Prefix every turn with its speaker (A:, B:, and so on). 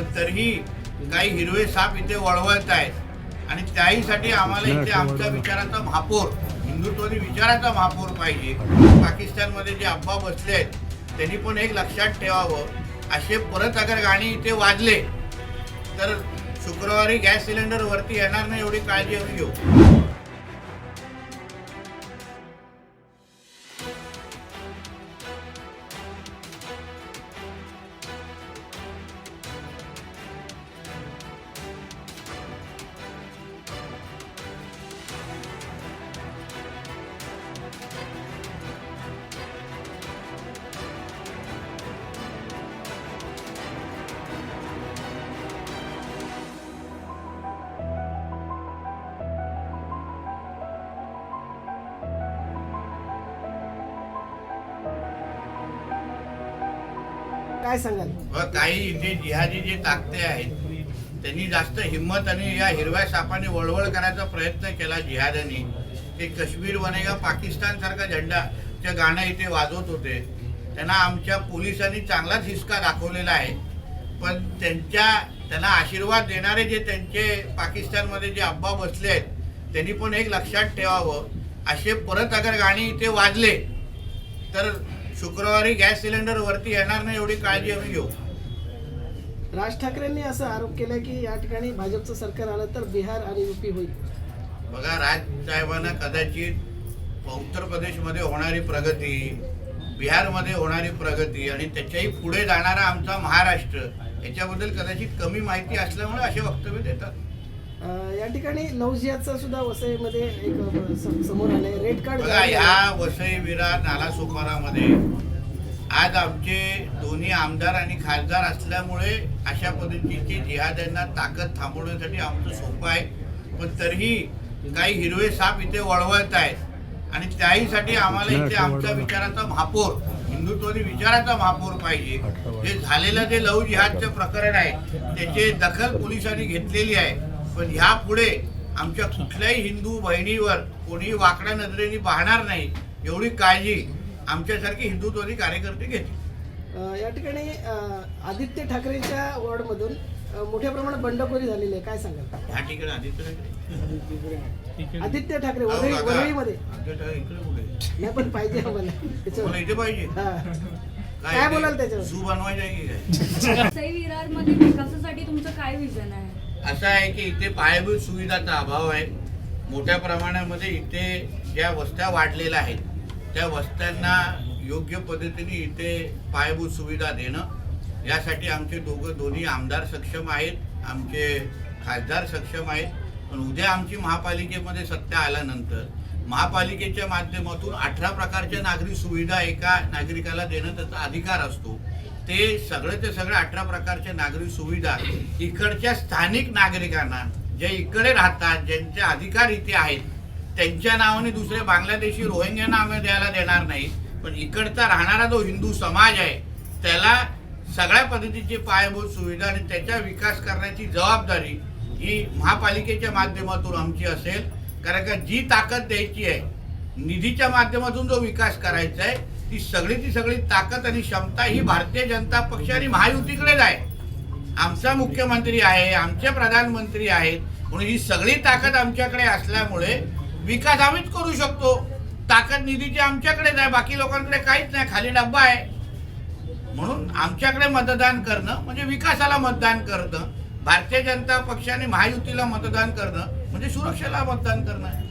A: पण तरीही काही हिरवे साप इथे वळवळत आहेत. आणि त्याहीसाठी आम्हाला इथे आमच्या विचाराचा महापौर हिंदुत्वादी विचाराचा महापौर पाहिजे. पाकिस्तानमध्ये जे अब्बा बसले आहेत त्यांनी पण एक लक्षात ठेवावं. असे परत अगर गाणी इथे वाजले तर शुक्रवारी गॅस सिलेंडर वरती येणार नाही एवढी काळजी घेऊ.
B: काय सांगाल?
A: व काही इथे जिहादी जे ताकते आहेत त्यांनी जास्त हिंमत आणि या हिरव्या सापाने वळवळ करायचा प्रयत्न केला जिहादांनी. ते काश्मीर वनेगा पाकिस्तान सारखा झेंडाचे गाणं इथे वाजवत होते. त्यांना आमच्या पोलिसांनी चांगलाच हिसका दाखवलेला आहे. पण त्यांच्या त्यांना आशीर्वाद देणारे जे त्यांचे पाकिस्तानमध्ये जे अब्बा बसले आहेत त्यांनी पण एक लक्षात ठेवावं. असे परत अगर गाणी इथे वाजले तर शुक्रवारी गॅस सिलेंडर वरती येणार नाही एवढी काळजी आम्ही घेऊ.
B: राज ठाकरेंनी असं आरोप केला की या ठिकाणी भाजपचं सरकार आलं तर बिहार आणि युपी होईल.
A: बघा राजसाहेबांना कदाचित उत्तर प्रदेशमध्ये होणारी प्रगती बिहारमध्ये होणारी प्रगती आणि त्याच्याही पुढे जाणारा आमचा महाराष्ट्र याच्याबद्दल कदाचित कमी माहिती असल्यामुळे असे वक्तव्य देतात.
B: या ठिकाणी लव जिहादचं सुद्धा वसईमध्ये एक समोर आलंय रेड कार्ड
A: ह्या वसई विरार नालासोपारामध्ये आज आमचे दोन्ही आमदार आणि खासदार असल्यामुळे अशा पद्धतीची जिहाद्यांना ताकद थांबवण्यासाठी आमचं सोपं आहे. पण तरीही काही हिरवे साप इथे वळवळत आहेत. आणि त्याहीसाठी आम्हाला इथे आमच्या विचाराचा महापौर हिंदुत्वादी विचाराचा महापौर पाहिजे. जे झालेलं जे लव जिहादचं प्रकरण आहे. त्याची दखल पोलिसांनी घेतलेली आहे. पण ह्या पुढे आमच्या कुठल्याही हिंदू बहिणीवर कोणी वाकड्या नजरेने पाहणार नाही एवढी काळजी आमच्यासारखे हिंदुत्वादी कार्यकर्ते घेतील.
B: या ठिकाणी आदित्य ठाकरेंच्या वॉर्डमधून मोठ्या प्रमाणात बंडखोरी झालेली आहे. काय सांगाल?
A: ह्या ठिकाणी आदित्य ठाकरे?
B: आदित्य ठाकरे वरळीमध्ये? नाही पण पाहिजे आम्हाला.
A: इथे पाहिजे.
B: हा.
A: काय
B: बोलाल त्याच्यावर?
A: झू बनवायचं आहे की काय?
C: वसई विरारमध्ये विकासासाठी तुमचं काय विजन आहे?
A: असं आहे की इथे पायाभूत सुविधाचा अभाव आहे. मोठ्या प्रमाणामध्ये इथे ज्या वस्त्या वाढलेल्या आहेत त्या वस्त्यांना योग्य पद्धतीने इथे पायाभूत सुविधा देणं यासाठी आमचे दोघं दोन्ही आमदार सक्षम आहेत आमचे खासदार सक्षम आहेत. पण उद्या आमची महापालिकेमध्ये सत्ता आल्यानंतर महापालिकेच्या माध्यमातून अठरा प्रकारच्या नागरी सुविधा एका नागरिकाला देणं त्याचा अधिकार असतो. ते सगळे ते सगळे अठरा प्रकारच्या नागरी सुविधा इकडच्या स्थानिक नागरिकांना जे इकडे राहतात ज्यांचे अधिकार इथे आहेत त्यांच्या नावाने दुसरे बांगलादेशी रोहिंग्यांना आम्ही द्यायला देणार नाही. पण इकडचा राहणारा जो हिंदू समाज आहे त्याला सगळ्या पद्धतीची पायाभूत सुविधा आणि त्याचा विकास करण्याची जबाबदारी ही महापालिकेच्या माध्यमातून आमची असेल. कारण का जी ताकद द्यायची आहे निधीच्या माध्यमातून जो विकास करायचा आहे ती सगळी ती सगळी ताकद आणि क्षमता ही भारतीय जनता पक्ष आणि महायुतीकडेच आहे. आमचा मुख्यमंत्री आहे आमचे प्रधानमंत्री आहेत म्हणून ही सगळी ताकद आमच्याकडे असल्यामुळे विकास आम्हीच करू शकतो. ताकद निधीची आमच्याकडेच आहे बाकी लोकांकडे काहीच नाही खाली डब्बा आहे. म्हणून आमच्याकडे मतदान करणं म्हणजे विकासाला मतदान करणं भारतीय जनता पक्षाने महायुतीला मतदान करणं म्हणजे सुरक्षेला मतदान करणं.